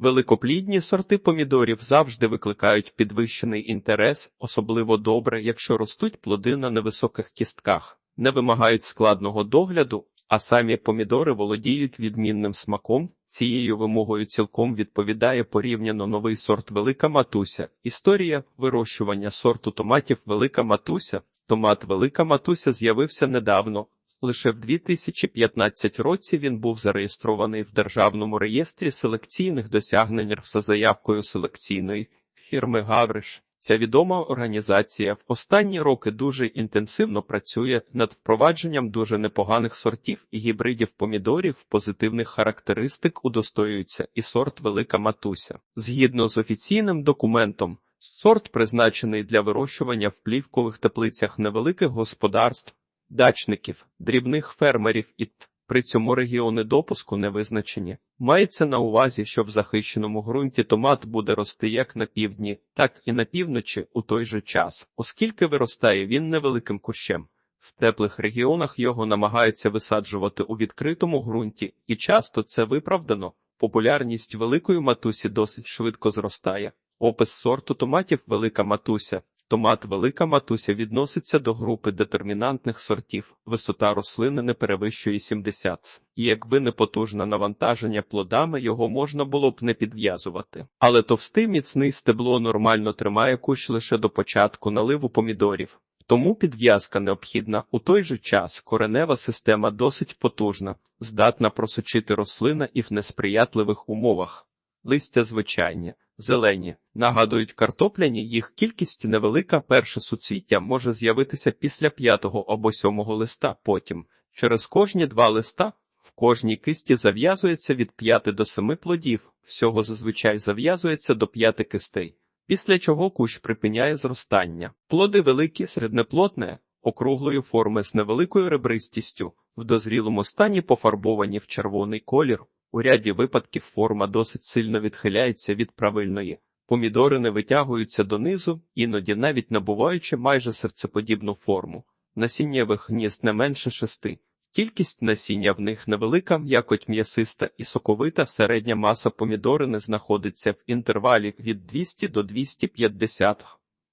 Великоплідні сорти помідорів завжди викликають підвищений інтерес, особливо добре, якщо ростуть плоди на невисоких кістках, не вимагають складного догляду, а самі помідори володіють відмінним смаком. Цією вимогою цілком відповідає порівняно новий сорт Велика Матуся. Історія вирощування сорту томатів Велика Матуся. Томат Велика Матуся з'явився недавно. Лише в 2015 році він був зареєстрований в Державному реєстрі селекційних досягнень РФ за заявкою селекційної фірми Гавриш. Ця відома організація в останні роки дуже інтенсивно працює над впровадженням дуже непоганих сортів і гібридів помідорів позитивних характеристик удостоюється і сорт Велика Матуся. Згідно з офіційним документом, сорт призначений для вирощування в плівкових теплицях невеликих господарств, дачників, дрібних фермерів і т. При цьому регіони допуску не визначені. Мається на увазі, що в захищеному ґрунті томат буде рости як на півдні, так і на півночі у той же час, оскільки виростає він невеликим кущем. В теплих регіонах його намагаються висаджувати у відкритому ґрунті, і часто це виправдано. Популярність великої матусі досить швидко зростає. Опис сорту томатів Велика матуся. Томат Велика Матуся відноситься до групи детермінантних сортів, висота рослини не перевищує 70 і якби не потужне навантаження плодами, його можна було б не підв'язувати. Але товстий міцний стебло нормально тримає кущ лише до початку наливу помідорів. Тому підв'язка необхідна. У той же час коренева система досить потужна, здатна просочити рослина і в несприятливих умовах. Листя звичайні, зелені, нагадують картопляні, їх кількість невелика, перше суцвіття може з'явитися після п'ятого або сьомого листа. Потім, через кожні два листа, в кожній кисті зав'язується від п'яти до семи плодів, всього зазвичай зав'язується до п'яти кистей, після чого кущ припиняє зростання. Плоди великі, середнеплотне, округлої форми з невеликою ребристістю, в дозрілому стані пофарбовані в червоний колір. У ряді випадків форма досить сильно відхиляється від правильної. Помідори не витягуються донизу, іноді навіть набуваючи майже серцеподібну форму. Насіннєвих гнізд не менше шести. Кількість насіння в них невелика, м'якоть м'ясиста і соковита, середня маса помідорини знаходиться в інтервалі від 200 до 250.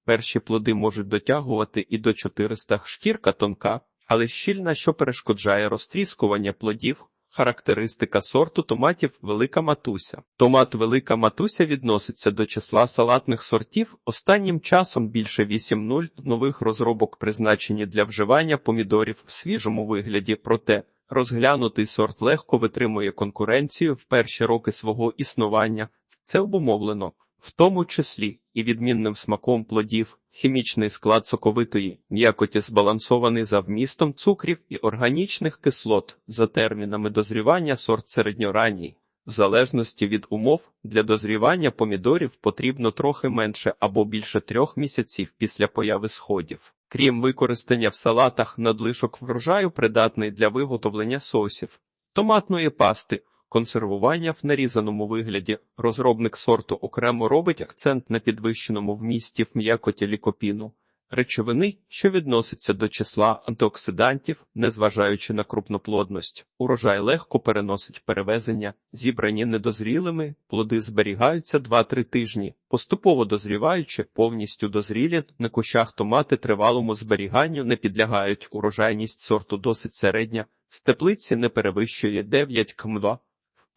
Перші плоди можуть дотягувати і до 400 шкірка тонка, але щільна, що перешкоджає розтріскування плодів. Характеристика сорту томатів Велика Матуся. Томат Велика Матуся відноситься до числа салатних сортів. Останнім часом більше 8.0 нових розробок призначені для вживання помідорів в свіжому вигляді, проте розглянутий сорт легко витримує конкуренцію в перші роки свого існування. Це обумовлено в тому числі і відмінним смаком плодів, хімічний склад соковитої м'якоті збалансований за вмістом цукрів і органічних кислот за термінами дозрівання сорт середньоранній. В залежності від умов для дозрівання помідорів потрібно трохи менше або більше трьох місяців після появи сходів. Крім використання в салатах, надлишок врожаю придатний для виготовлення сосів, томатної пасти. Консервування в нарізаному вигляді. Розробник сорту окремо робить акцент на підвищеному вмісті в м'якоті лікопіну, речовини, що відноситься до числа антиоксидантів, незважаючи на крупноплодність. Урожай легко переносить перевезення, зібрані недозрілими, плоди зберігаються 2-3 тижні, поступово дозріваючи, повністю дозрілі, на кущах томати тривалому зберіганню не підлягають, урожайність сорту досить середня, в теплиці не перевищує 9 км2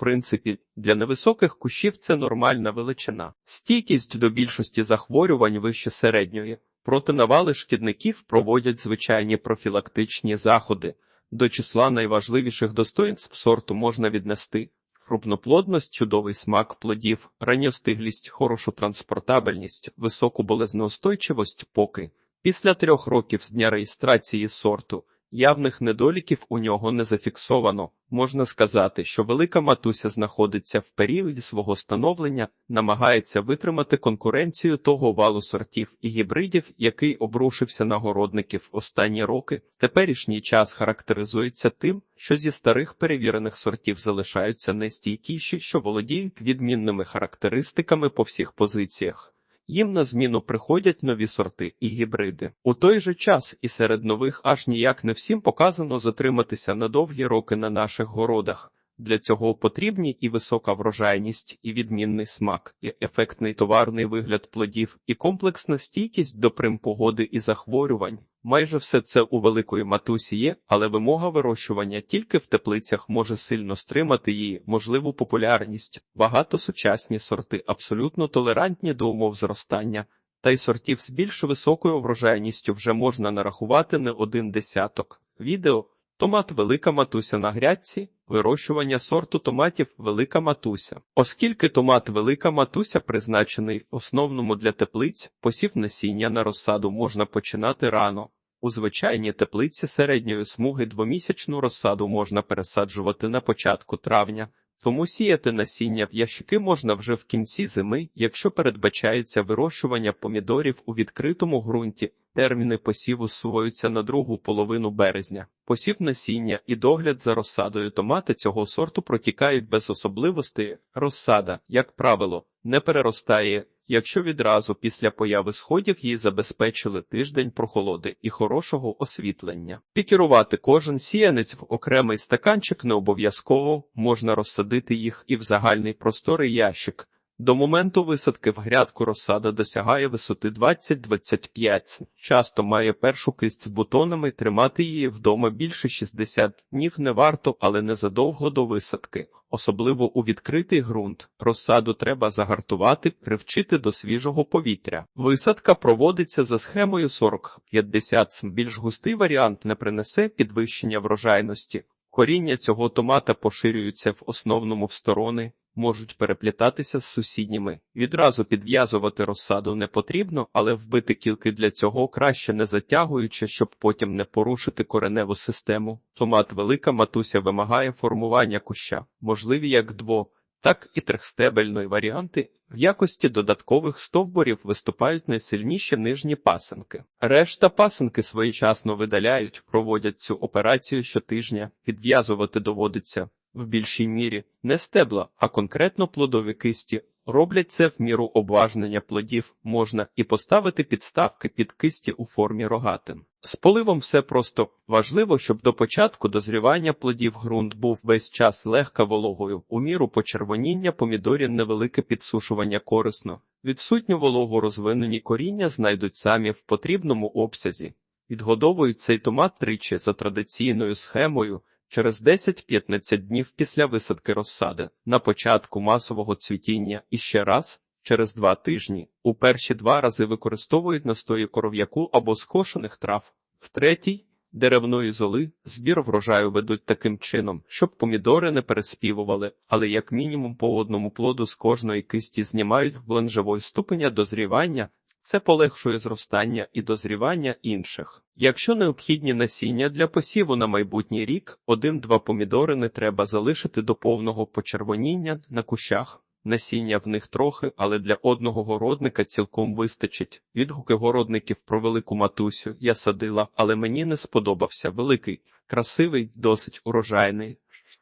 принципі, для невисоких кущів це нормальна величина. Стійкість до більшості захворювань вище середньої. Проти навали шкідників проводять звичайні профілактичні заходи. До числа найважливіших достоїнств сорту можна віднести крупноплодність, чудовий смак плодів, ранньостиглість, хорошу транспортабельність, високу болезнеустойчивость поки. Після трьох років з дня реєстрації сорту Явних недоліків у нього не зафіксовано. Можна сказати, що велика матуся знаходиться в періоді свого становлення, намагається витримати конкуренцію того валу сортів і гібридів, який обрушився на городників останні роки. Теперішній час характеризується тим, що зі старих перевірених сортів залишаються нестійкіші, що володіють відмінними характеристиками по всіх позиціях. Їм на зміну приходять нові сорти і гібриди. У той же час і серед нових аж ніяк не всім показано затриматися на довгі роки на наших городах. Для цього потрібні і висока врожайність, і відмінний смак, і ефектний товарний вигляд плодів, і комплексна стійкість до примпогоди і захворювань. Майже все це у великої матусі є, але вимога вирощування тільки в теплицях може сильно стримати її можливу популярність. Багато сучасні сорти абсолютно толерантні до умов зростання, та й сортів з більш високою врожайністю вже можна нарахувати не один десяток. Відео Томат Велика Матуся на грядці, вирощування сорту томатів Велика Матуся. Оскільки томат Велика Матуся призначений основному для теплиць, посів насіння на розсаду можна починати рано. У звичайній теплиці середньої смуги двомісячну розсаду можна пересаджувати на початку травня, тому сіяти насіння в ящики можна вже в кінці зими, якщо передбачається вирощування помідорів у відкритому ґрунті. Терміни посіву суваються на другу половину березня. Посів насіння і догляд за розсадою томати цього сорту протікають без особливостей. Розсада, як правило, не переростає, якщо відразу після появи сходів їй забезпечили тиждень прохолоди і хорошого освітлення. Пікірувати кожен сіянець в окремий стаканчик не обов'язково можна розсадити їх і в загальний просторий ящик. До моменту висадки в грядку розсада досягає висоти 20-25 Часто має першу кисть з бутонами, тримати її вдома більше 60 днів не варто, але незадовго до висадки. Особливо у відкритий ґрунт. Розсаду треба загартувати, привчити до свіжого повітря. Висадка проводиться за схемою 40-50 Більш густий варіант не принесе підвищення врожайності. Коріння цього томата поширюються в основному в сторони, можуть переплітатися з сусідніми. Відразу підв'язувати розсаду не потрібно, але вбити кілки для цього краще не затягуючи, щоб потім не порушити кореневу систему. Томат велика матуся вимагає формування куща, можливі як дво. Так і трехстебельної варіанти в якості додаткових стовбурів виступають найсильніші нижні пасенки. Решта пасенки своєчасно видаляють, проводять цю операцію щотижня, підв'язувати доводиться в більшій мірі не стебла, а конкретно плодові кисті. Роблять це в міру обважнення плодів, можна і поставити підставки під кисті у формі рогатин. З поливом все просто важливо, щоб до початку дозрівання плодів ґрунт був весь час легка вологою, у міру почервоніння помідорів невелике підсушування корисно. Відсутню вологу розвинені коріння знайдуть самі в потрібному обсязі. Відгодовують цей томат тричі за традиційною схемою, через 10-15 днів після висадки розсади, на початку масового цвітіння і ще раз через два тижні. У перші два рази використовують настої коров'яку або скошених трав, в третій деревної золи збір врожаю ведуть таким чином, щоб помідори не переспівували, але як мінімум по одному плоду з кожної кисті знімають в бланжевої ступеня дозрівання. Це полегшує зростання і дозрівання інших. Якщо необхідні насіння для посіву на майбутній рік, один-два помідори не треба залишити до повного почервоніння на кущах. Насіння в них трохи, але для одного городника цілком вистачить. Відгуки городників про велику матусю я садила, але мені не сподобався. Великий, красивий, досить урожайний.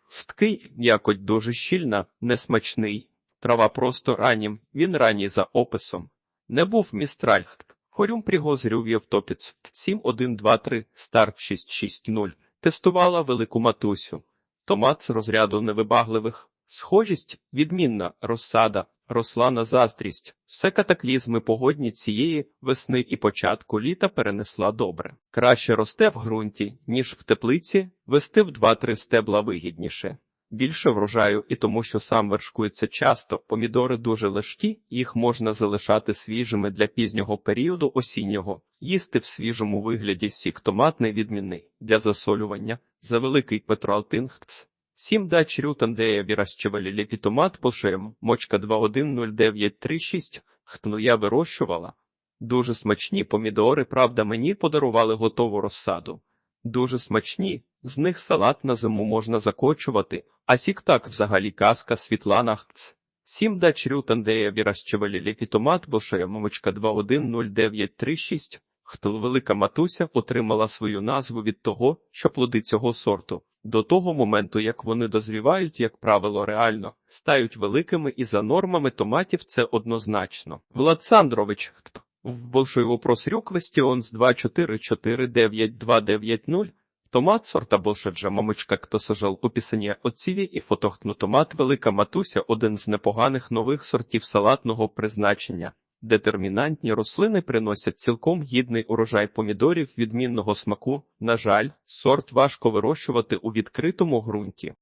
Сткий, якось дуже щільна, несмачний. Трава просто ранім, він ранній за описом. Не був містраль. Хорюм пригозрюв Євтопіц. 7123 старт 660. Тестувала велику матусю. Томат з розряду невибагливих. Схожість відмінна розсада, росла на заздрість. Все катаклізми погодні цієї весни і початку літа перенесла добре. Краще росте в ґрунті, ніж в теплиці, вести в два-три стебла вигідніше. Більше врожаю і тому, що сам вершкується часто, помідори дуже легкі, їх можна залишати свіжими для пізнього періоду осіннього, їсти в свіжому вигляді сік томатний відмінний для засолювання, за великий Петроалтингц. Сім дач Рютандея віращевалі ліпітомат пошем, мочка 210936, хтну я вирощувала. Дуже смачні помідори, правда, мені подарували готову розсаду. Дуже смачні, з них салат на зиму можна закочувати, а сік так взагалі казка Світлана Хц. Сім дач Рютандея віращевалі ліпітомат пошем, мочка 210936, хто велика матуся отримала свою назву від того, що плоди цього сорту. До того моменту, як вони дозрівають, як правило, реально, стають великими і за нормами томатів це однозначно. Владсандрович в большой вопрос рюквесті он з 24499290 Томат сорта Болшаджа мамочка ктосажал описання оціві і фотохтнутомат велика матуся один з непоганих нових сортів салатного призначення. Детермінантні рослини приносять цілком гідний урожай помідорів відмінного смаку. На жаль, сорт важко вирощувати у відкритому ґрунті.